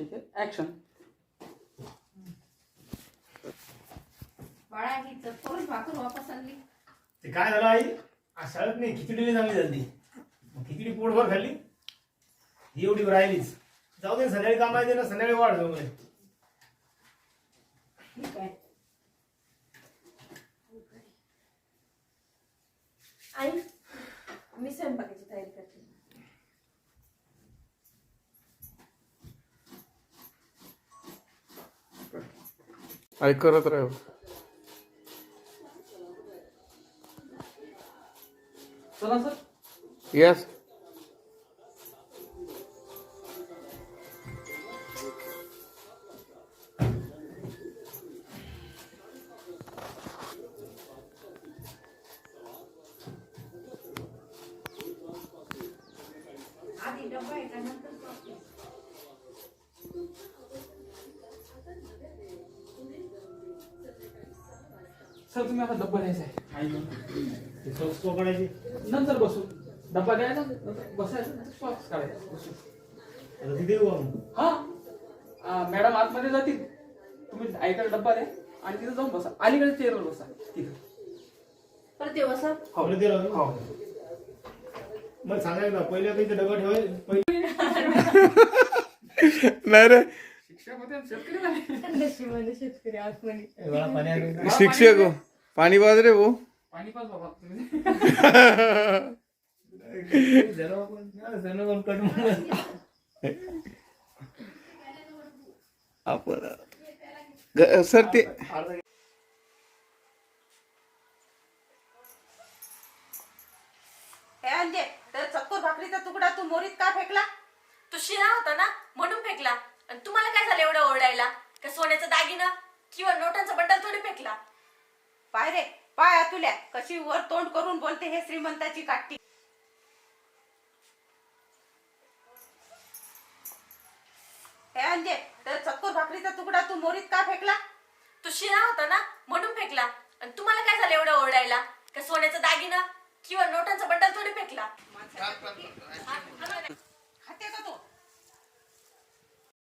ठीक आहे. बाळा ही भाकर वापस आणली. ते काय झालं आई? आज शाळेत नाही खिचडी चांगली झाली. मग खिचडी पोटभर खाल्ली. ही एवढी राहिलीच. जाऊ दे संध्याकाळी काम आहे ना संध्याकाळी वाढ जाऊ म्हणे ठीक आहे आई मी स्वयंपाकाची तयारी करते आई करत राह. चला सर. यस आधी डब्बा आहे का नंतर सर तुम्ही आता डब्बा द्यायचा आहे. सॉक्स पकडायचे. नंतर बसू. डब्बा द्यायचा नंतर बसायचं नंतर श्वास काढायचा बसू. आता तिथे येऊ आम्ही हा? आ, मॅडम आतमध्ये जातील. तुम्ही आईकडे डब्बा द्या आणि तिथं जाऊन बसा. अलीकडे चेअरवर बसा. तिथं. परत येऊ सर हो. आपलं ते राहू. हो. मग सांगायचं ना पहिले काही डबा ठेवाय पहिले नाही रे. शिक्षक पाणी हो. पाणी पाज रे भाऊ. पाणी. आपण सर ते चक्कर भाकरीचा तुकडा तू मोरीत का फेकला? तू शिळा होता ना म्हणून फेकला. आणि तुम्हाला काय झालं एवढं ओरडायला? का सोन्याचा दागिना किंवा नोटांचा बंडल थोडी फेकला? पाय रे पाय तुल्या कशी वर तोंड करून बोलते हे श्रीमंताची काठी. हे अंजे तर चक्कर भाकरीचा तुकडा तू मोरीत का फेकला? तू शिळा होता ना म्हणून फेकला. आणि तुम्हाला काय झालं एवढं ओरडायला? का सोन्याचा दागिना किंवा नोटांचा बंडल थोडी फेकला? खाते का तो?